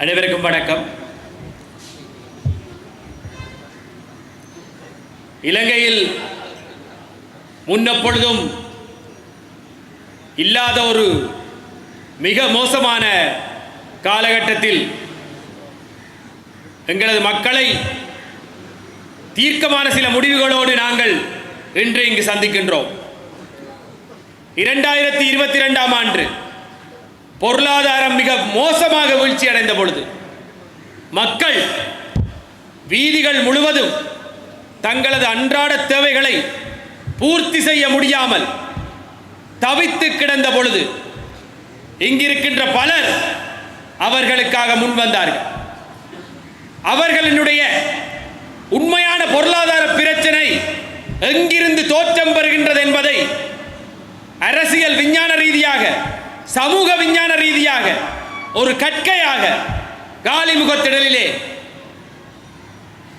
அனைவருக்கும் வணக்கம். இலங்கையில் முன்னப்பொழுதும் இல்லாத ஒரு மிக மோசமான காலகட்டத்தில் எங்களது மக்களை தீர்க்கமான சில முடிவுகளோடு நாங்கள் இன்று இங்கு சந்திக்கின்றோம். இரண்டாயிரத்தி இருபத்தி ரெண்டாம் ஆண்டு பொருளாதாரம் மிக மோசமாக வீழ்ச்சி அடைந்த பொழுது மக்கள் வீதிகள் முழுவதும் தங்களது அன்றாட தேவைகளை பூர்த்தி செய்ய முடியாமல் தவித்து கிடந்த பொழுது இங்கிருக்கின்ற பலர் அவர்களுக்காக முன்வந்தார்கள் அவர்களினுடைய உண்மையான பொருளாதார பிரச்சனை எங்கிருந்து தோற்றம் பெறுகின்றது என்பதை அரசியல் விஞ்ஞான ரீதியாக சமூக விஞ்ஞான ரீதியாக ஒரு கற்கையாக காலிமுகத்திடலிலே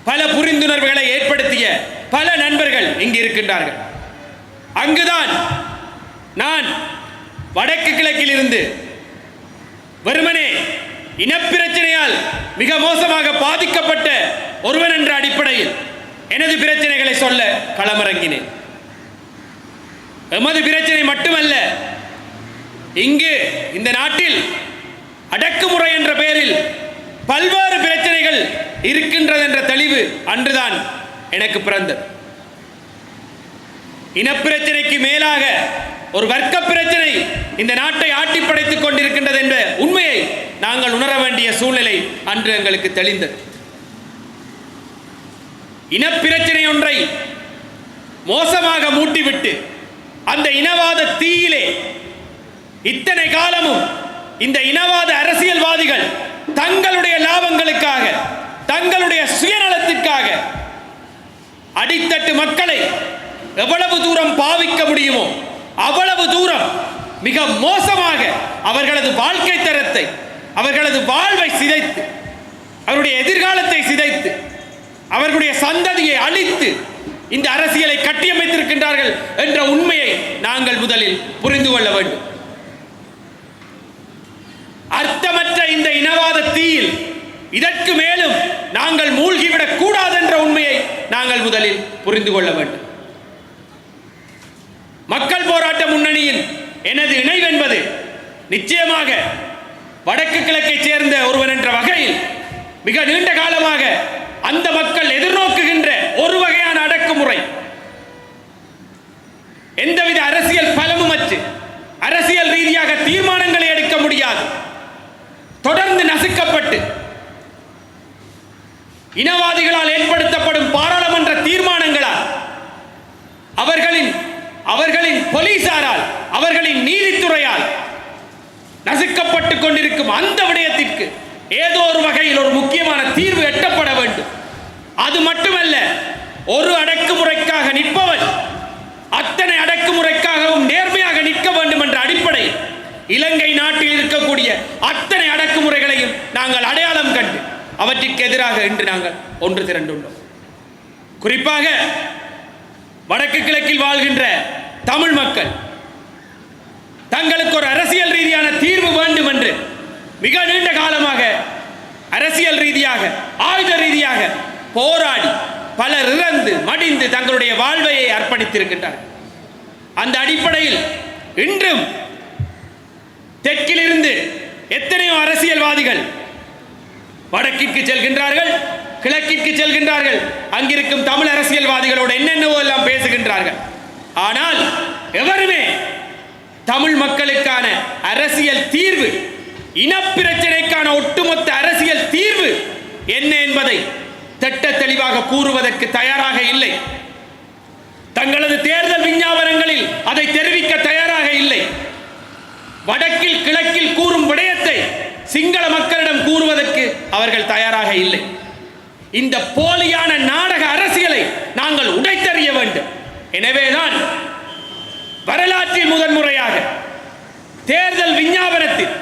பல புரிந்துணர்வுகளை ஏற்படுத்திய பல நண்பர்கள் இங்கு இருக்கின்றார்கள். அங்குதான் நான் வடக்கு கிழக்கில் இருந்து வெறுமனே இனப்பிரச்சனையால் மிக மோசமாக பாதிக்கப்பட்ட ஒருவன் என்ற அடிப்படையில் எனது பிரச்சனைகளை சொல்ல களமிறங்கினேன். எமது பிரச்சனை மட்டுமல்ல இங்கு இந்த நாட்டில் அடக்குமுறை என்ற பெயரில் பல்வேறு பிரச்சனைகள் இருக்கின்றது என்ற தெளிவு அன்றுதான் எனக்கு பிறந்தது. இனப்பிரச்சனைக்கு மேலாக ஒரு வர்க்க பிரச்சனை இந்த நாட்டை ஆட்டி படைத்துக் கொண்டிருக்கின்றது என்ற உண்மையை நாங்கள் உணர வேண்டிய சூழ்நிலை அன்று எங்களுக்கு தெளிந்தது. இனப்பிரச்சனை ஒன்றை மோசமாக மூட்டிவிட்டு அந்த இனவாத தீயிலே இத்தனை காலமும் இந்த இனவாத அரசியல்வாதிகள் தங்களுடைய லாபங்களுக்காக தங்களுடைய சுயநலத்திற்காக அடித்தட்டு மக்களை எவ்வளவு தூரம் பாவிக்க முடியுமோ அவ்வளவு தூரம் மிக மோசமாக அவர்களது வாழ்க்கை தரத்தை அவர்களது வாழ்வை சிதைத்து அவருடைய எதிர்காலத்தை சிதைத்து அவர்களுடைய சந்ததியை அழித்து இந்த அரசியலை கட்டியமைத்திருக்கின்றார்கள் என்ற உண்மையை நாங்கள் முதலில் புரிந்து கொள்ள வேண்டும். அர்த்தமற்ற இந்த இனவாத தீயில் இதற்கு மேலும் நாங்கள் மூழ்கிவிடக் கூடாது என்ற உண்மையை நாங்கள் முதலில் புரிந்து கொள்ள வேண்டும். மக்கள் போராட்ட முன்னணியின் எனது இணைவென்பது நிச்சயமாக வடக்கு கிழக்கைச் சேர்ந்த ஒருவன் என்ற வகையில் மிக நீண்ட காலமாக அந்த மக்கள் எதிர்நோக்குகின்ற ஒரு வகையான அடக்குமுறை. எந்தவித அரசியல் பலமும் அச்சு அரசியல் ரீதியாக தீர்மானங்கள் எடுக்க முடியாது தொடர்ந்து நசுக்கப்பட்டு இனவாதிகளால் ஏற்படுத்தப்படும் பாராளுமன்ற தீர்மானங்களால் அவர்களின் அவர்களின் போலீசாரால் அவர்களின் நீதித்துறையால் நசுக்கப்பட்டு கொண்டிருக்கும் அந்த விடயத்திற்கு ஏதோ ஒரு வகையில் ஒரு முக்கியமான தீர்வு எட்டப்பட வேண்டும். அது மட்டுமல்ல ஒரு அடக்குமுறைக்காக நிற்பவன் அத்தனை அடக்குமுறைக்காகவும் நேர்மையாக நிற்க வேண்டும் என்ற அடிப்படை இலங்கை நாட்டில் இருக்கக்கூடிய அத்தனை அடக்குமுறைகளையும் நாங்கள் அடையாளம் கண்டு அவற்றிற்கு எதிராக இன்று நாங்கள் ஒன்று திரண்டுள்ளோம். குறிப்பாக வடக்கு கிழக்கில் வாழ்கின்ற தமிழ் மக்கள் தங்களுக்கு ஒரு அரசியல் ரீதியான தீர்வு வேண்டும் என்று மிக நீண்ட காலமாக அரசியல் ரீதியாக ஆயுத ரீதியாக போராடி பலர் இறந்து மடிந்து தங்களுடைய வாழ்வையை அர்ப்பணித்திருக்கின்றார்கள். அந்த அடிப்படையில் இன்றும் தெற்கிலிருந்து எத்தனையோ அரசியல்வாதிகள் வடக்கிற்கு செல்கின்றார்கள் கிழக்கிற்கு செல்கின்றார்கள். அங்கிருக்கும் தமிழ் அரசியல்வாதிகளோடு என்னென்னவோ எல்லாம் பேசுகின்றார்கள். ஆனால் எவருமே தமிழ் மக்களுக்கான அரசியல் தீர்வு இனப்பிரச்சனைக்கான ஒட்டுமொத்த அரசியல் தீர்வு என்ன என்பதை திட்ட தெளிவாக கூறுவதற்கு தயாராக இல்லை. தங்களது தேர்தல் விஞ்ஞாபனங்களில் அதை தெரிவிக்க தயாராக இல்லை. வடக்கில் கிழக்கில் கூறும் விடயத்தை சிங்கள மக்களிடம் கூறுவதற்கு அவர்கள் தயாராக இல்லை. இந்த போலியான நாடக அரசியலை நாங்கள் உடைத்தறிய வேண்டும். எனவேதான் வரலாற்றில் முதன்முறையாக தேர்தல் விஞ்ஞாபனத்தில்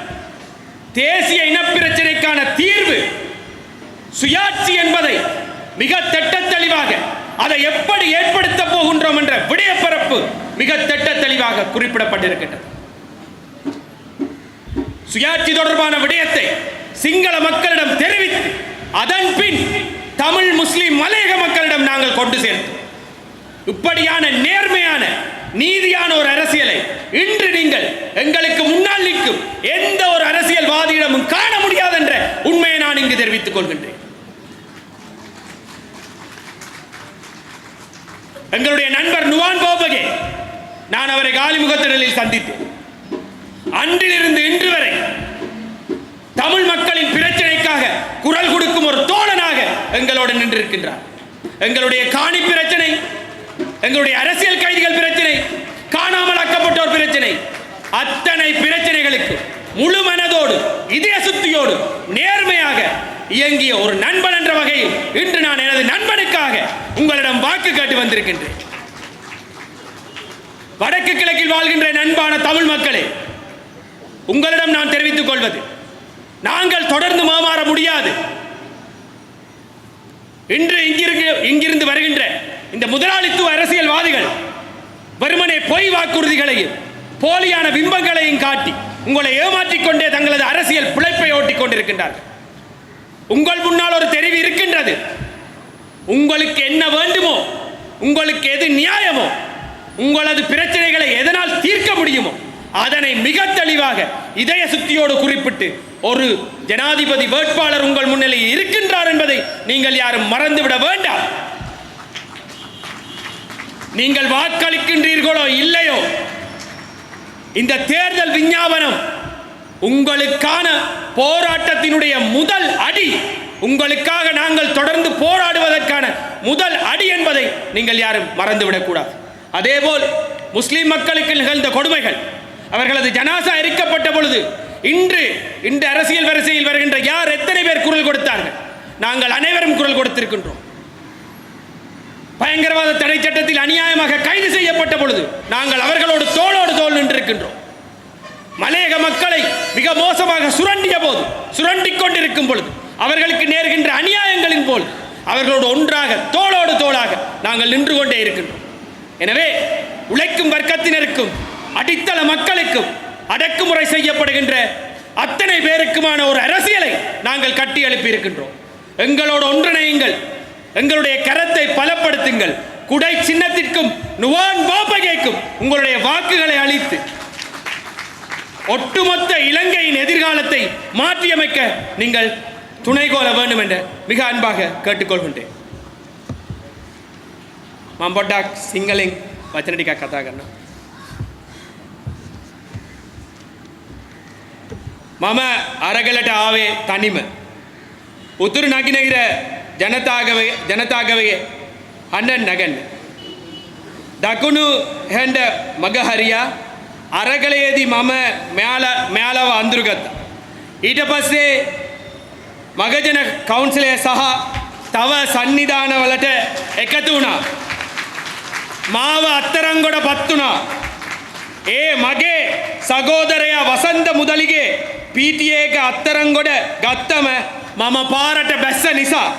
தேசிய இனப்பிரச்சனைக்கான தீர்வு சுயாட்சி என்பதை மிக திட்டத் தெளிவாக அதை எப்படி ஏற்படுத்த போகின்றோம் என்ற விடயப்பரப்பு மிக திட்டத் தெளிவாக குறிப்பிடப்பட்டிருக்கின்றது. சுயாட்சி தொடர்பான விடயத்தை சிங்கள மக்களிடம் தெரிவித்து அதன் பின் தமிழ் முஸ்லிம் மலையக மக்களிடம் நாங்கள் கொண்டு சேர்த்தோம். இப்படியான நேர்மையான நீதியான ஒரு அரசியலை இன்று நீங்கள் எங்களுக்கு முன்னால் நிற்கும் எந்த ஒரு அரசியல்வாதியிடமும் காண முடியாது என்ற உண்மையை நான் இங்கு தெரிவித்துக் கொள்கின்றேன். எங்களுடைய நண்பர் நுவான் போபகே நான் அவரை காலிமுகத்திடலில் சந்தித்தேன். அன்றிலிருந்து இன்று வரை தமிழ் மக்களின் பிரச்சனைக்காக குரல் கொடுக்கும் ஒரு தோழனாக எங்களோடு நின்றிருக்கின்றார். எங்களுடைய காணி பிரச்சனை எங்களுடைய அரசியல் கைதிகள் பிரச்சனை காணாமல் ஆக்கப்பட்டோர் பிரச்சனை அத்தனை பிரச்சனைகளுக்கு முழு மனதோடு இதய சுத்தியோடு நேர்மையாக இயங்கிய ஒரு நண்பன் என்ற வகையில் இன்று நான் எனது நண்பனுக்காக உங்களிடம் வாக்கு கேட்டு வந்திருக்கின்றேன். வடக்கு கிழக்கில் வாழ்கின்ற நண்பான தமிழ் மக்களே உங்களிடம் நான் தெரிவித்துக் கொள்வது நாங்கள் தொடர்ந்து மாமாற முடியாது. இன்று இங்கிருந்து இங்கிருந்து வருகின்ற இந்த முதலாளித்துவ அரசியல்வாதிகள் வெறுமனே பொய் வாக்குறுதிகளையும் போலியான பிம்பங்களையும் காட்டி உங்களை ஏமாற்றிக் கொண்டே தங்களது அரசியல் பிழைப்பை ஓட்டிக் கொண்டிருக்கின்றார்கள். உங்கள் முன்னால் ஒரு தெரிவு இருக்கின்றது. உங்களுக்கு என்ன வேண்டுமோ உங்களுக்கு எது நியாயமோ உங்களது பிரச்சனைகளை எதனால் தீர்க்க முடியுமோ அதனை மிக தெளிவாக இதய சுத்தியோடு குறிப்பிட்டு ஒரு ஜனாதிபதி வேட்பாளர் உங்கள் முன்னிலையில் இருக்கின்றார் என்பதை நீங்கள் யாரும் மறந்துவிட வேண்டாம். நீங்கள் வாக்களிக்கின்றீர்களோ இல்லையோ இந்த தேர்தல் விஞ்ஞாபனம் உங்களுக்கான போராட்டத்தினுடைய முதல் அடி உங்களுக்காக நாங்கள் தொடர்ந்து போராடுவதற்கான முதல் அடி என்பதை நீங்கள் யாரும் மறந்துவிடக்கூடாது. அதேபோல் முஸ்லிம் மக்களுக்கு நிகழ்ந்த கொடுமைகள் அவர்களது ஜனாசா எரிக்கப்பட்ட பொழுது இன்று இன்று அரசியல் வரிசையில் வருகின்ற யார் எத்தனை பேர் குரல் கொடுத்தார்கள்? நாங்கள் அனைவரும் குரல் கொடுத்திருக்கின்றோம். பயங்கரவாத தடை சட்டத்தில் அநியாயமாக கைது செய்யப்பட்ட பொழுது நாங்கள் அவர்களோடு தோளோடு தோல் நின்றிருக்கின்றோம். மலையக மக்களை மிக மோசமாக சுரண்டிய போது சுரண்டிக் கொண்டிருக்கும் பொழுது அவர்களுக்கு நேர்கின்ற அநியாயங்களின் போல் அவர்களோடு ஒன்றாக தோளோடு தோளாக நாங்கள் நின்று கொண்டே இருக்கின்றோம். எனவே உழைக்கும் வர்க்கத்தினருக்கும் அடித்தள மக்களுக்கும் அடக்குமுறை செய்யப்படுகின்ற அத்தனை பேருக்குமான ஒரு அரசியலை நாங்கள் கட்டி எழுப்பி இருக்கின்றோம் எங்களோட ஒன்றிணையுங்கள். எங்களுடைய கரத்தை பலப்படுத்துங்கள். குடை சின்னத்திற்கும் நுவான் பாபகைக்கும் உங்களுடைய வாக்குகளை அளித்து ஒட்டுமொத்த இலங்கையின் எதிர்காலத்தை மாற்றியமைக்க நீங்கள் துணை கோல வேண்டும் என்று மிக அன்பாக கேட்டுக்கொள்கின்றேன். மாம்பட்டாக் சிங்களிங் வச்சனடிக்கா கதாகண்ணா මම අරගලට ආවේ තනිම. උතුරු නගිනගිර ජනතාගවේ ජනතාගවයේ හඬන් නැගන්න. දකුණු හැන්ඩ මගහරියා අරගලයේදී මම මෙයාල මෙයාලව අඳුරුගත්තා. ඊට පස්සේ මගජන කවුන්සිලය සහ තව සන්නිධානවලට එකතු වුණා. මාව අත්තරංගොඩ පත් වුණා. ඒ මගේ සගෝදරයා වසන්ත මුදලිගේ පීටිය එක අත්තරංගොඩ ගත්තම මම පාරට බැස්ස නිසා.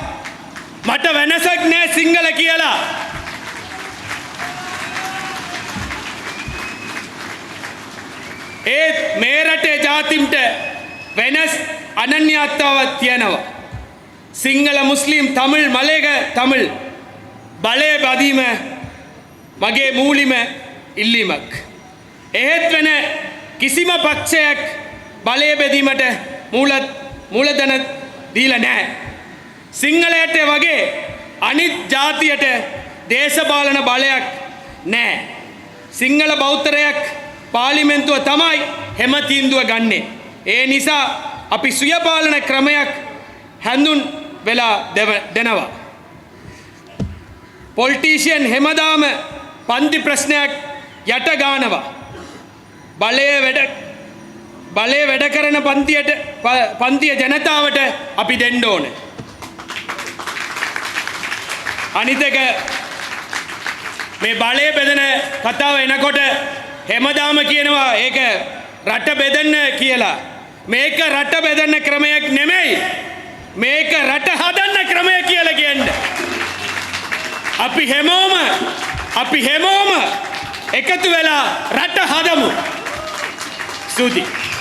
මට වෙනසක් නෑ සිංහල කියලා. ඒත් මේ රටේ ජාතිම්ට වෙනස් අනන්‍යත්තාවක් තියෙනවා. සිංහල මුස්ලිම් තමිழ் මලේග තමිழ் බලය බදීම මගේ මූලිම ඉල්ලීමක්. එහෙත් වෙන කිසිම පක්ෂයක් බලය බෙදීමට මූලත් මූලධන දීල නෑ. සිංහලයට වගේ අනිත් ජාතියට දේශපාලන බලයක් නෑ. සිංහල බෞතරයක් පාලිමෙන්තුව තමයි හෙම තීන්දුව ගන්නේ. ඒ නිසා අපි සුයපාලන ක්‍රමයක් හැඳුන් වෙලා දෙව- දෙනවා. පොල්ටීෂයන් හෙමදාම පන්ති ප්‍රශ්නයක් යට ගානවා. බලය වැඩ බලය වැඩ කරන පන්තියට ප- පන්තිය ජනතාවට අපි දෙන්න ඕන. අනිතක මේ බලය බෙදන කතාව එනකොට හෙමදාම කියනවා ඒක රට බෙදන්න කියලා. මේක රට බෙදන්න ක්‍රමයක් නෙමෙයි. මේක රට හදන්න ක්‍රමය කියල කියන්න. අපි හෙමෝම අපි හෙමෝම එකතු වෙලා රට හදමු. Sudi.